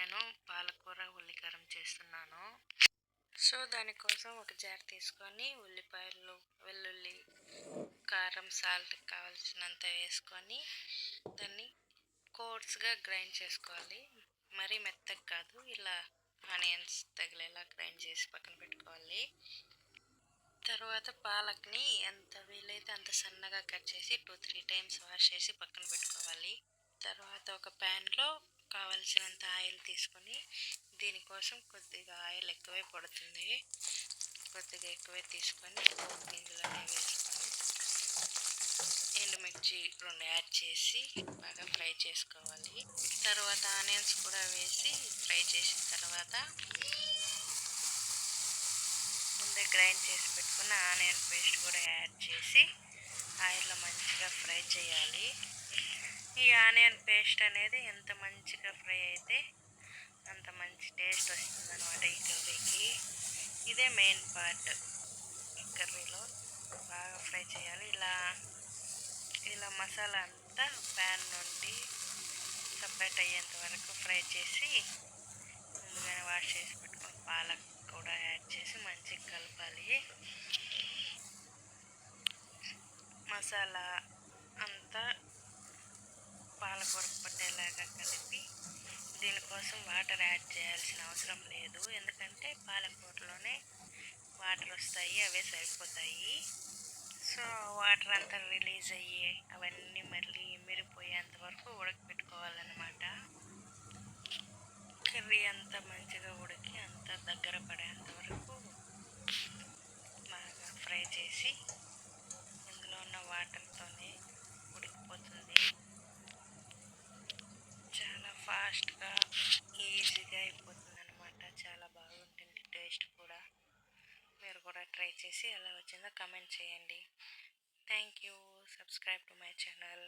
నేను పాలకూర ఉల్లికారం చేస్తున్నాను. సో దానికోసం ఒక జార్ తీసుకొని ఉల్లిపాయలు వెల్లుల్లి కారం సాల్ట్ కావాల్సినంత వేసుకొని దాన్ని కోర్స్గా గ్రైండ్ చేసుకోవాలి. మరీ మెత్తగా కాదు ఇలా ఆనియన్స్ తగిలేలా గ్రైండ్ చేసి పక్కన పెట్టుకోవాలి. తర్వాత పాలక్ని ఎంత వీలైతే అంత సన్నగా కట్ చేసి టూ త్రీ టైమ్స్ వాష్ చేసి పక్కన పెట్టుకోవాలి. తర్వాత ఒక ప్యాన్లో కావలసినంత ఆయిల్ తీసుకొని దీనికోసం కొద్దిగా ఆయిల్ ఎక్కువే పడుతుంది. కొద్దిగా ఎక్కువే తీసుకొని పోపు గింజలనే వేసుకొని ఎండుమిర్చి రెండు యాడ్ చేసి బాగా ఫ్రై చేసుకోవాలి. తర్వాత ఆనియన్స్ కూడా వేసి ఫ్రై చేసిన తర్వాత ముందే గ్రైండ్ చేసి పెట్టుకున్న ఆనియన్ పేస్ట్ కూడా యాడ్ చేసి ఆయిల్లో మంచిగా ఫ్రై చేయాలి. ఈ ఆనియన్ పేస్ట్ అనేది ఎంత మంచిగా ఫ్రై అయితే అంత మంచి టేస్ట్ వస్తుంది అనమాట ఈ కర్రీకి. ఇదే మెయిన్ పార్ట్. ఈ కర్రీలో బాగా ఫ్రై చేయాలి. ఇలా ఇలా మసాలా అంతా ప్యాన్ నుండి సపరేట్ అయ్యేంత వరకు ఫ్రై చేసి ముందుగానే వాష్ చేసి పెట్టుకొని పాలక్ కూడా యాడ్ చేసి మంచిగా కలపాలి మసాలా అంతా పాలకూరకు పట్టేలాగా కలిపి కోసం వాటర్ యాడ్ చేయాల్సిన అవసరం లేదు. ఎందుకంటే పాలకూరలోనే వాటర్ వస్తాయి అవే సరిపోతాయి. సో వాటర్ అంతా రిలీజ్ అయ్యి అవన్నీ మళ్ళీ మిరిపోయేంత వరకు ఉడకపెట్టుకోవాలన్నమాట. కర్రీ అంతా మంచిగా ఉడికి అంతా దగ్గర పడేంత వరకు బాగా ఫ్రై చేసి ఇందులో ఉన్న వాటర్తోనే ఉడికిపోతుంది. చాలా ఫాస్ట్గా ఈజీగా అయిపోతుంది అనమాట చాలా బాగుంటుంది టేస్ట్ కూడా. మీరు కూడా ట్రై చేసి ఎలా వచ్చిందో కమెంట్ చేయండి. Thank you. Subscribe to my channel.